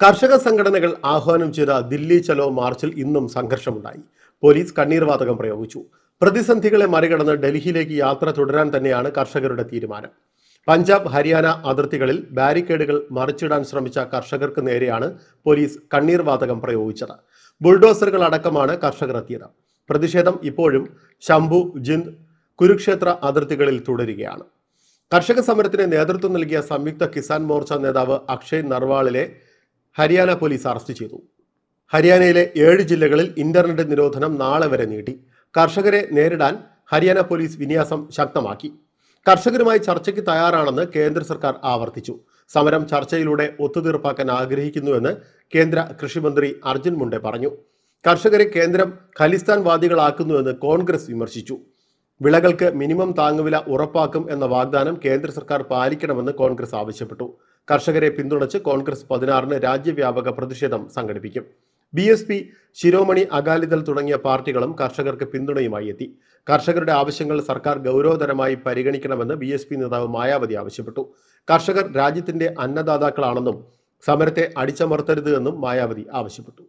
കർഷക സംഘടനകൾ ആഹ്വാനം ചെയ്ത ദില്ലി ചലോ മാർച്ചിൽ ഇന്നും സംഘർഷമുണ്ടായി. പോലീസ് കണ്ണീർവാതകം പ്രയോഗിച്ചു. പ്രതിസന്ധികളെ മറികടന്ന് ഡൽഹിയിലേക്ക് യാത്ര തുടരാൻ തന്നെയാണ് കർഷകരുടെ തീരുമാനം. പഞ്ചാബ് ഹരിയാന അതിർത്തികളിൽ ബാരിക്കേഡുകൾ മറിച്ചിടാൻ ശ്രമിച്ച കർഷകർക്ക് നേരെയാണ് പോലീസ് കണ്ണീർവാതകം പ്രയോഗിച്ചത്. ബുൾഡോസറുകൾ അടക്കമാണ് കർഷകർ എത്തിയത് പ്രതിഷേധം ഇപ്പോഴും ശംഭു ജിന്ദ് കുരുക്ഷേത്ര അതിർത്തികളിൽ തുടരുകയാണ്. കർഷക സമരത്തിന് നേതൃത്വം നൽകിയ സംയുക്ത കിസാൻ മോർച്ച നേതാവ് അക്ഷയ് നർവാളിലെ ഹരിയാന പോലീസ് അറസ്റ്റ് ചെയ്തു. ഹരിയാനയിലെ ഏഴ് ജില്ലകളിൽ ഇന്റർനെറ്റ് നിരോധനം നാളെ വരെ നീട്ടി. കർഷകരെ നേരിടാൻ ഹരിയാന പോലീസ് വിന്യാസം ശക്തമാക്കി. കർഷകരുമായി ചർച്ചയ്ക്ക് തയ്യാറാണെന്ന് കേന്ദ്ര സർക്കാർ ആവർത്തിച്ചു. സമരം ചർച്ചയിലൂടെ ഒത്തുതീർപ്പാക്കാൻ ആഗ്രഹിക്കുന്നുവെന്ന് കേന്ദ്ര കൃഷിമന്ത്രി അർജുൻ മുണ്ടെ പറഞ്ഞു. കർഷകരെ കേന്ദ്രം ഖലിസ്ഥാൻ വാദികളാക്കുന്നുവെന്ന് കോൺഗ്രസ് വിമർശിച്ചു. വിളകൾക്ക് മിനിമം താങ്ങുവില ഉറപ്പാക്കും എന്ന വാഗ്ദാനം കേന്ദ്ര സർക്കാർ പാലിക്കണമെന്ന് കോൺഗ്രസ് ആവശ്യപ്പെട്ടു. കർഷകരെ പിന്തുണച്ച് കോൺഗ്രസ് പതിനാറിന് രാജ്യവ്യാപക പ്രതിഷേധം സംഘടിപ്പിക്കും. B S P Shiromani Akali Dal തുടങ്ങിയ പാർട്ടികളും കർഷകർക്ക് പിന്തുണയുമായി എത്തി. കർഷകരുടെ ആവശ്യങ്ങൾ സർക്കാർ ഗൗരവതരമായി പരിഗണിക്കണമെന്ന് ബി എസ് പി നേതാവ് മായാവതി ആവശ്യപ്പെട്ടു. കർഷകർ രാജ്യത്തിന്റെ അന്നദാതാക്കളാണെന്നും സമരത്തെ അടിച്ചമർത്തരുത് എന്നും മായാവതി ആവശ്യപ്പെട്ടു.